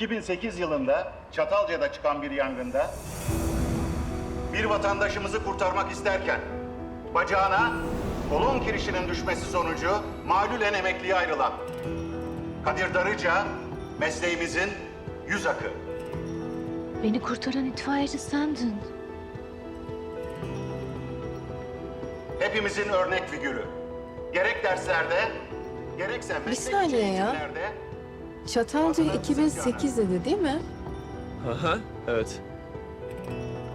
2008 yılında Çatalca'da çıkan bir yangında bir vatandaşımızı kurtarmak isterken bacağına kolon kirişinin düşmesi sonucu malulen emekliye ayrılan Kadir Darıca mesleğimizin yüz akı. Beni kurtaran itfaiyeci sendin. Hepimizin örnek figürü. Gerek derslerde, gerekse meslek ya. eğitimlerde Çatalca 2008 dedi değil mi? Aha, evet.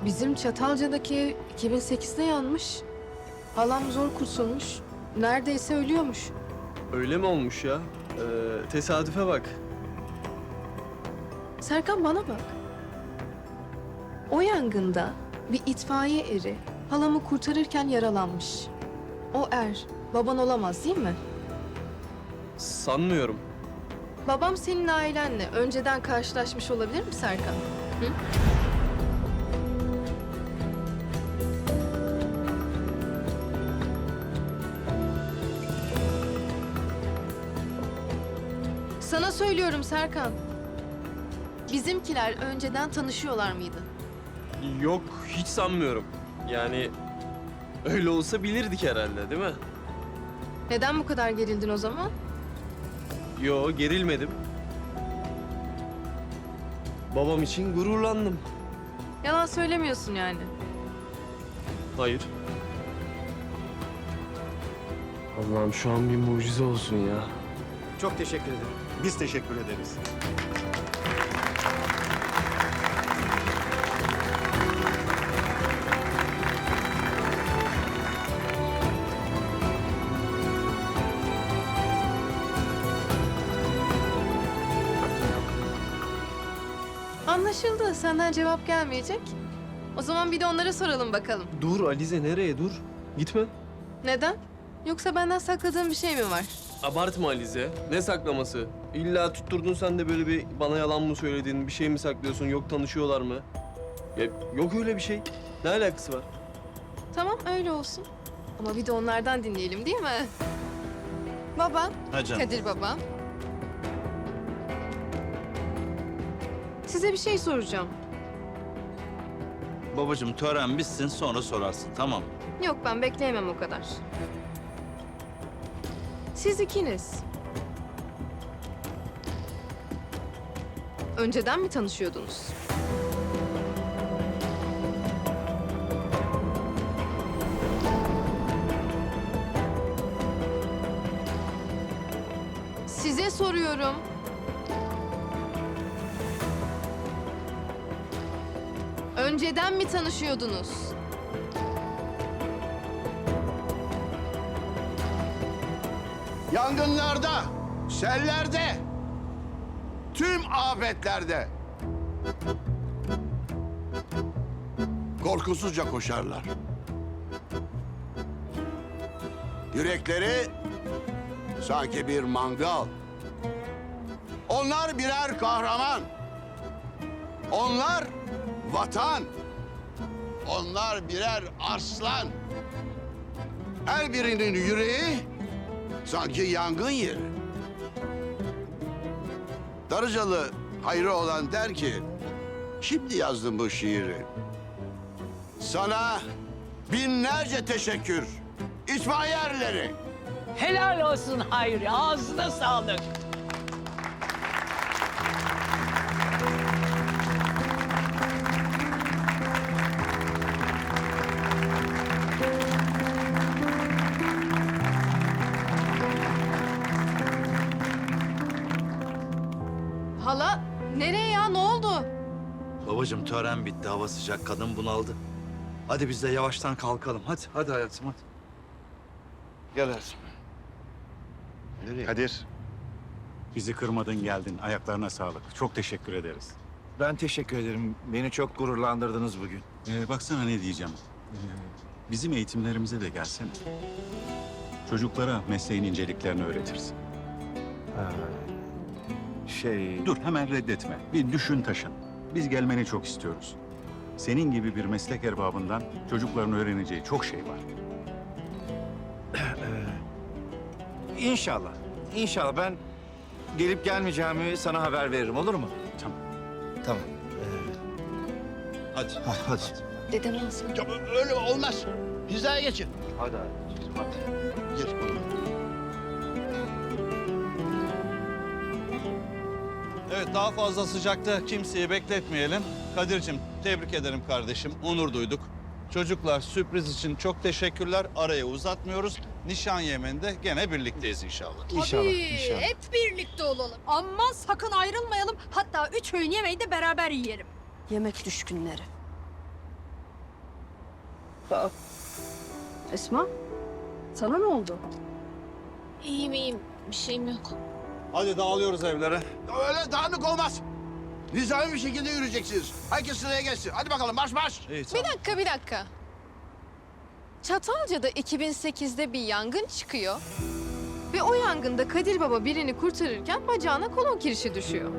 Bizim Çatalca'daki ev 2008'de yanmış. Halam zor kurtulmuş. Neredeyse ölüyormuş. Öyle mi olmuş ya? Ee, tesadüfe bak. Serkan bana bak. O yangında bir itfaiye eri halamı kurtarırken yaralanmış. O er baban olamaz değil mi? Sanmıyorum. Babam senin ailenle önceden karşılaşmış olabilir mi Serkan? Hı? Sana söylüyorum Serkan. Bizimkiler önceden tanışıyorlar mıydı? Yok, hiç sanmıyorum. Yani öyle olsa bilirdik herhalde, değil mi? Neden bu kadar gerildin o zaman? Yo, gerilmedim. Babam için gururlandım. Yalan söylemiyorsun yani. Hayır. Allah'ım şu an bir mucize olsun ya. Çok teşekkür ederim. biz teşekkür ederiz. Anlaşıldı. Senden cevap gelmeyecek. O zaman bir de onlara soralım bakalım. Dur Alize, nereye dur? Gitme. Neden? Yoksa benden sakladığın bir şey mi var? Abartma Alize. Ne saklaması? İlla tutturdun sen de böyle bir bana yalan mı söyledin, bir şey mi saklıyorsun, yok tanışıyorlar mı? Ya, yok öyle bir şey. Ne alakası var? Tamam öyle olsun. Ama bir de onlardan dinleyelim değil mi? Baba, Ha canım. Kadir baba. Size bir şey soracağım. Babacığım tören bitsin sonra sorarsın tamam mı? Yok ben bekleyemem o kadar. Siz ikiniz. Önceden mi tanışıyordunuz? Size soruyorum. Önceden mi tanışıyordunuz? Yangınlarda, sellerde, tüm afetlerde korkusuzca koşarlar. Yürekleri sanki bir mangal. Onlar birer kahraman. Onlar vatan. Onlar birer aslan. Her birinin yüreği Sanki yangın yeri. Darıcalı hayrı olan der ki, şimdi yazdım bu şiiri. Sana binlerce teşekkür. İtfaiye erleri. Helal olsun Hayri. Ağzına sağlık. Babacığım tören bitti hava sıcak kadın bunaldı. Hadi biz de yavaştan kalkalım hadi hadi hayatım hadi. Gel hayatım. Nereye? Kadir, Bizi kırmadın geldin. Ayaklarına sağlık. Çok teşekkür ederiz. Ben teşekkür ederim. Beni çok gururlandırdınız bugün. Ee, baksana ne diyeceğim. Ee, bizim eğitimlerimize de gelsene. Çocuklara mesleğin inceliklerini öğretirsin. Şey... Dur hemen reddetme. Bir düşün taşın. Biz gelmeni çok istiyoruz. Senin gibi bir meslek erbabından çocukların öğreneceği çok şey var. İnşallah. İnşallah ben gelip gelmeyeceğimi sana haber veririm olur mu? Tamam. Tamam. Hadi. Hadi. hadi. Dedem alsın. Ya Öyle olmaz. Hizaya geçin. Hadi hadi. Geç konu. Evet daha fazla sıcakta kimseyi bekletmeyelim. Kadir'cim tebrik ederim kardeşim. Onur duyduk. Çocuklar sürpriz için çok teşekkürler. Araya uzatmıyoruz. Nişan yemeğinde gene birlikteyiz inşallah. İnşallah, Tabii, inşallah. hep birlikte olalım. Aman sakın ayrılmayalım. Hatta üç öğün yemeği de beraber yiyelim. Yemek düşkünleri. Aa. Esma, sana ne oldu? İyiyim iyiyim. Bir şeyim yok. Hadi dağılıyoruz evlere. Öyle dağınık olmaz. Nizami bir şekilde yürüyeceksiniz. Herkes sıraya geçsin. Hadi bakalım marş marş. İyi, Bir dakika, bir dakika. Çatalca'da 2008'de bir yangın çıkıyor. Ve o yangında Kadir Baba birini kurtarırken bacağına kolon kirişi düşüyor.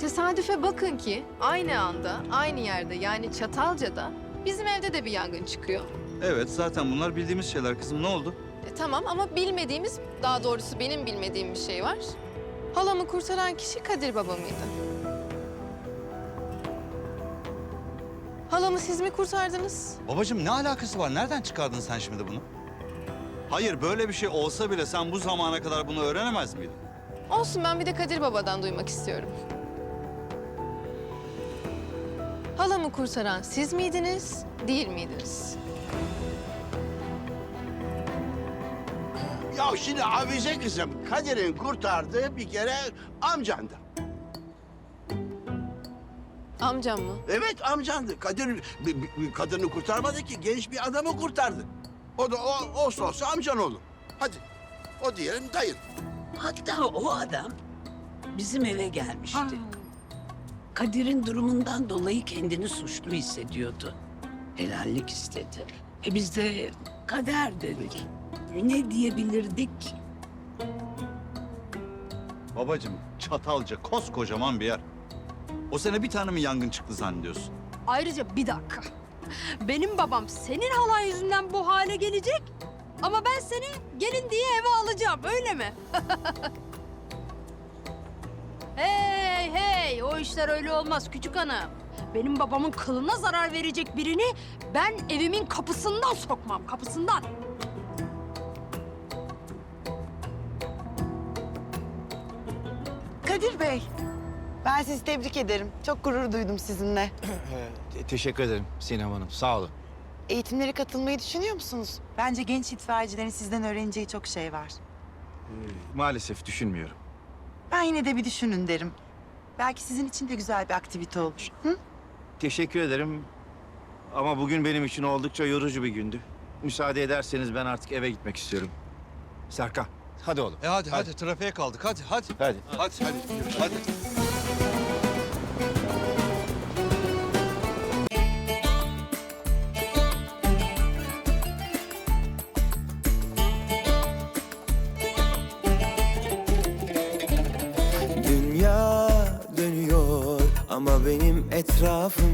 Tesadüfe bakın ki aynı anda, aynı yerde yani Çatalca'da bizim evde de bir yangın çıkıyor. Evet zaten bunlar bildiğimiz şeyler kızım. Ne oldu? E, tamam ama bilmediğimiz, daha doğrusu benim bilmediğim bir şey var. Halamı kurtaran kişi Kadir Baba mıydı? Halamı siz mi kurtardınız? Babacığım ne alakası var? Nereden çıkardın sen şimdi bunu? Hayır böyle bir şey olsa bile sen bu zamana kadar bunu öğrenemez miydin? Olsun ben bir de Kadir Baba'dan duymak istiyorum. Halamı kurtaran siz miydiniz, değil miydiniz? Ya şimdi avize kızım Kadir'in kurtardığı bir kere amcandı. Amcam mı? Evet amcandı. Kadir bir, bir- bir kadını kurtarmadı ki genç bir adamı kurtardı. O da o olsa olsa amcan olur. Hadi o diyelim dayın. Hatta o adam bizim eve gelmişti. Kadir'in durumundan dolayı kendini suçlu hissediyordu. Helallik istedi. E biz de kader dedik. Ne diyebilirdik? Babacığım Çatalca koskocaman bir yer. O sene bir tane mi yangın çıktı zannediyorsun? Ayrıca bir dakika. Benim babam senin halay yüzünden bu hale gelecek. Ama ben seni gelin diye eve alacağım öyle mi? hey hey o işler öyle olmaz küçük hanım. Benim babamın kılına zarar verecek birini ben evimin kapısından sokmam kapısından. Kadir Bey, ben sizi tebrik ederim. Çok gurur duydum sizinle. Te- teşekkür ederim Sinem Hanım. Sağ olun. Eğitimlere katılmayı düşünüyor musunuz? Bence genç itfaiyecilerin sizden öğreneceği çok şey var. Maalesef düşünmüyorum. Ben yine de bir düşünün derim. Belki sizin için de güzel bir aktivite olur. Hı? Teşekkür ederim. Ama bugün benim için oldukça yorucu bir gündü. Müsaade ederseniz ben artık eve gitmek istiyorum. Serkan, hadi oğlum. E hadi hadi, trafiğe kaldık hadi hadi. Hadi. Hadi hadi hadi. Dünya dönüyor ama benim etrafım